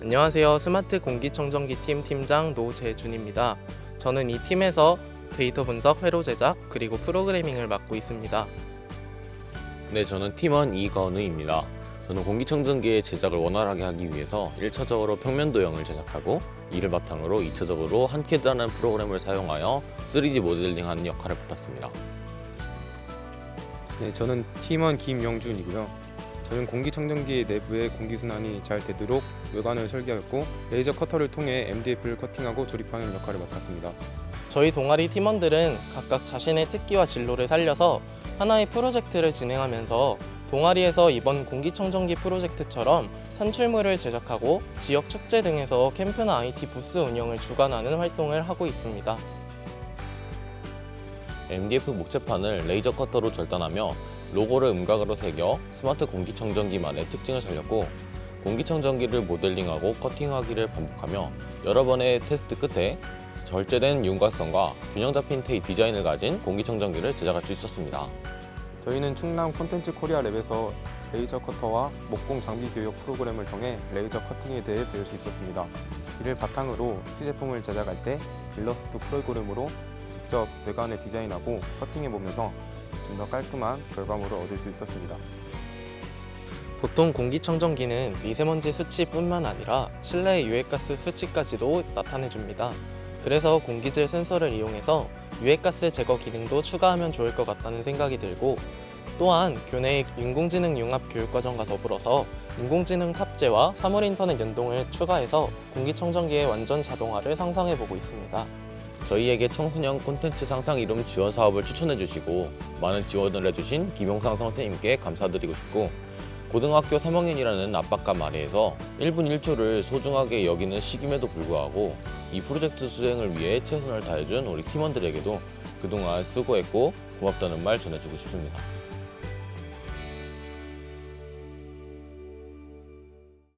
안녕하세요. 스마트 공기청정기 팀 팀장 노재준입니다. 저는 이 팀에서 데이터 분석, 회로 제작, 그리고 프로그래밍을 맡고 있습니다. 네, 저는 팀원 이건우입니다. 저는 공기청정기의 제작을 원활하게 하기 위해서 1차적으로 평면 도형을 제작하고 이를 바탕으로 2차적으로 한캐드라는 프로그램을 사용하여 3D 모델링하는 역할을 맡았습니다. 네, 저는 팀원 김영준이고요. 저는 공기청정기 내부의 공기순환이 잘 되도록 외관을 설계하였고 레이저 커터를 통해 MDF를 커팅하고 조립하는 역할을 맡았습니다. 저희 동아리 팀원들은 각각 자신의 특기와 진로를 살려서 하나의 프로젝트를 진행하면서 동아리에서 이번 공기청정기 프로젝트처럼 산출물을 제작하고 지역 축제 등에서 캠프나 IT 부스 운영을 주관하는 활동을 하고 있습니다. MDF 목재판을 레이저 커터로 절단하며 로고를 음각으로 새겨 스마트 공기청정기만의 특징을 살렸고 공기청정기를 모델링하고 커팅하기를 반복하며 여러 번의 테스트 끝에 절제된 윤곽성과 균형 잡힌 테이 디자인을 가진 공기청정기를 제작할 수 있었습니다. 저희는 충남 콘텐츠 코리아 랩에서 레이저 커터와 목공 장비 교육 프로그램을 통해 레이저 커팅에 대해 배울 수 있었습니다. 이를 바탕으로 시제품을 제작할 때 일러스트 프로그램으로 직접 외관을 디자인하고 커팅해 보면서 좀 더 깔끔한 결과물을 얻을 수 있었습니다. 보통 공기청정기는 미세먼지 수치뿐만 아니라 실내 유해가스 수치까지도 나타내줍니다. 그래서 공기질 센서를 이용해서 유해가스 제거 기능도 추가하면 좋을 것 같다는 생각이 들고 또한 교내의 인공지능 융합 교육과정과 더불어서 인공지능 탑재와 사물 인터넷 연동을 추가해서 공기청정기의 완전 자동화를 상상해보고 있습니다. 저희에게 청소년 콘텐츠 상상 이름 지원 사업을 추천해 주시고 많은 지원을 해주신 김용상 선생님께 감사드리고 싶고 고등학교 3학년이라는 압박감 아래에서 1분 1초를 소중하게 여기는 시기임에도 불구하고 이 프로젝트 수행을 위해 최선을 다해준 우리 팀원들에게도 그동안 수고했고 고맙다는 말 전해주고 싶습니다.